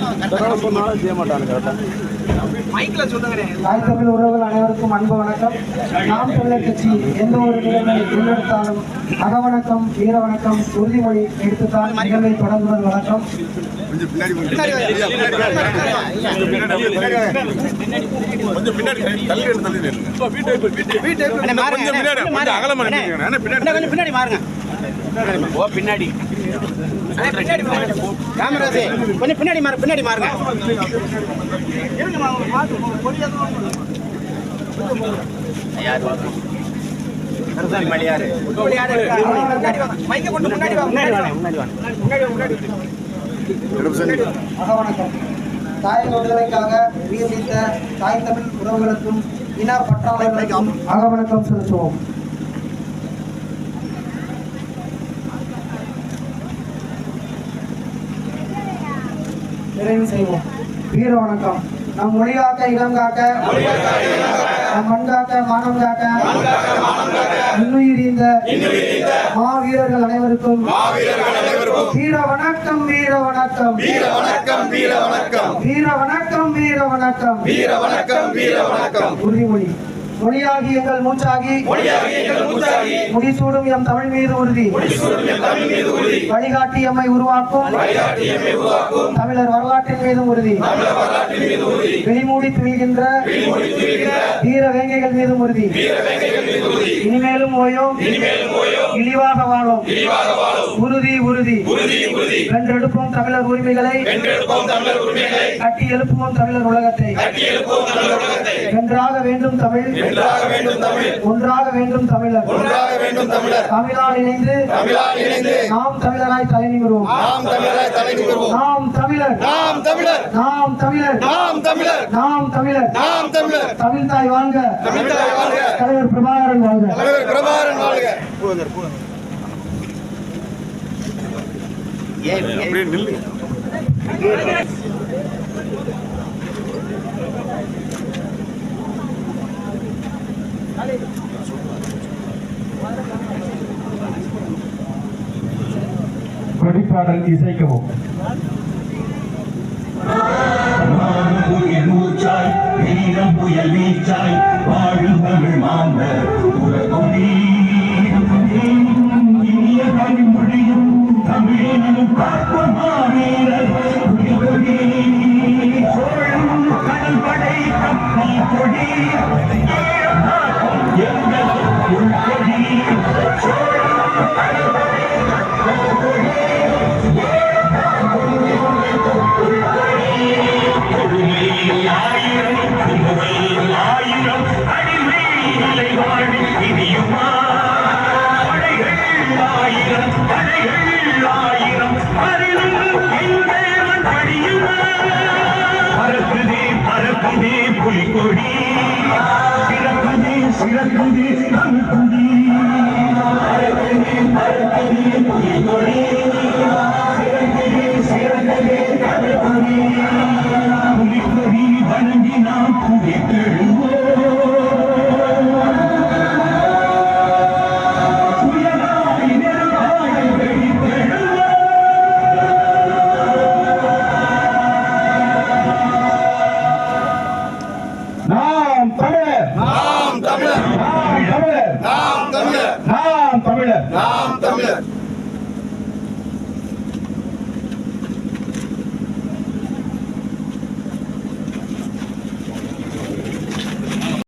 சொன்னாலும் செய்ய மாட்டாங்க கரெக்டாக தாய் தமிழ் உறவுகள் அனைவருக்கும் அன்பு வணக்கம். நாம் தமிழர் கட்சி எந்த ஒரு நிகழ்வை முன்னெடுத்தாலும் அகவணக்கம் வீர வணக்கம் உறுதிமொழி எடுத்துத்தான் நிகழ்வை தொடங்குவது வழக்கம் கொஞ்சம் பின்னாடி கொஞ்சம் பின்னாடி ஓ பின்னாடி. காமராஜ் கொஞ்சம் பின்னாடி மாறு பின்னாடி மாறுங்க. மலையாறு மைக்க கொண்டு தாய் தமிழ் உறவுகளுக்கும் இன பற்றாளர்களுக்கும் அகவணக்கம் செலுத்துவோம். நிறைவு செய்வோம். வீர வணக்கம். நம் மொழி காக்க இடம் காக்க. நம் மண் காக்க மானம் காக்க. இன்னுயிரிந்த மா வீரர்கள் அனைவருக்கும் வீர வணக்கம் வீர வணக்கம் வீர வணக்கம் வீர வணக்கம். வீர வணக்கம் வீர வணக்கம். வீர வணக்கம் வீர வணக்கம். உறுதிமொழி. மொழியாகி எங்கள் மூச்சாகி முடிசூடும் எம் தமிழ் மீது உறுதி. வழிகாட்டி எம்மை உருவாக்கும். தமிழர் வரலாற்றின் மீதும் உறுதி. வெளிமூடி துணிகின்ற தீர வேங்கைகள் மீதும் உறுதி. இனிமேலும் ஓயும் இழிவாக வாழும். உறுதி உறுதி. வென்றெடுப்போம் தமிழர் உரிமைகளை. கட்டி எழுப்புவோம் தமிழர் உலகத்தை. வென்றாக வேண்டும் தமிழ். வென்றாக வேண்டும் தமிழ். ஒன்றாக வேண்டும் தமிழர். ஒன்றாக வேண்டும் தமிழர். தமிழால் இணைந்து தமிழால் இணைந்து நாம் தமிழராய் தலை நிமிர்வோம் நாம் தமிழராய் தலை நிமிர்வோம் நாம் தமிழர். நாம் தமிழர். நாம் தமிழர். நாம் தமிழர். நாம் தமிழர். நாம் தமிழர். தமிழ் தாய் வாழ்க. தமிழ் தாய் வாழ்க. தலைவர் பிரபாகரன் வாழ்க. தலைவர் பிரபாகரன் வாழ்க. அப்படியே நில்லு. கொடிப்பாடல் இசைக்கவும். நீளம் புயல் நீச்சாய் வாழும் தமிழ் மாந்த உலகம் நீ. سيرات گودي ان گودي هاي Amen. Amen.